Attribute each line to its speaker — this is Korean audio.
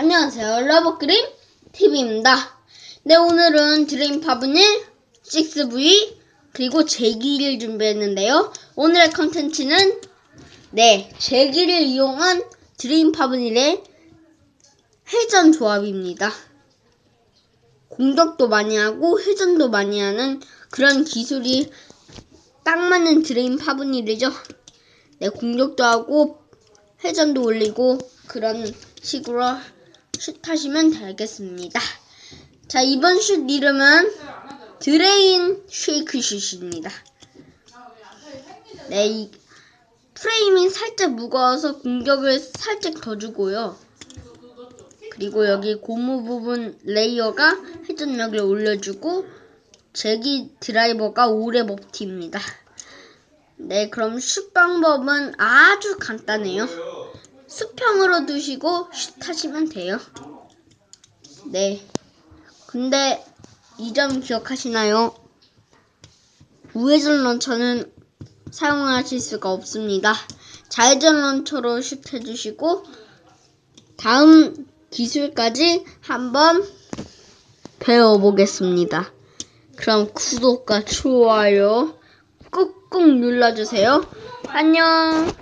Speaker 1: 안녕하세요. 러버그림 TV입니다. 네, 오늘은 드림 파브닐 6V 그리고 제기를 준비했는데요. 오늘의 컨텐츠는 네, 제기를 이용한 드림 파브닐의 회전 조합입니다. 공격도 많이 하고 회전도 많이 하는 그런 기술이 딱 맞는 드림 파브닐이죠. 네, 공격도 하고 회전도 올리고 그런 식으로 슛하시면 되겠습니다. 자, 이번 슛 이름은 드레인 쉐이크 슛입니다. 네, 이 프레임이 살짝 무거워서 공격을 살짝 더 주고요. 그리고 여기 고무 부분 레이어가 회전력을 올려주고 제기 드라이버가 오래 버팁니다. 네, 그럼 슛 방법은 아주 간단해요. 수평으로 두시고 슛 하시면 돼요. 네. 근데 이 점 기억하시나요? 우회전 런처는 사용하실 수가 없습니다. 좌회전 런처로 슛 해주시고 다음 기술까지 한번 배워보겠습니다. 그럼 구독과 좋아요 꾹꾹 눌러주세요. 안녕.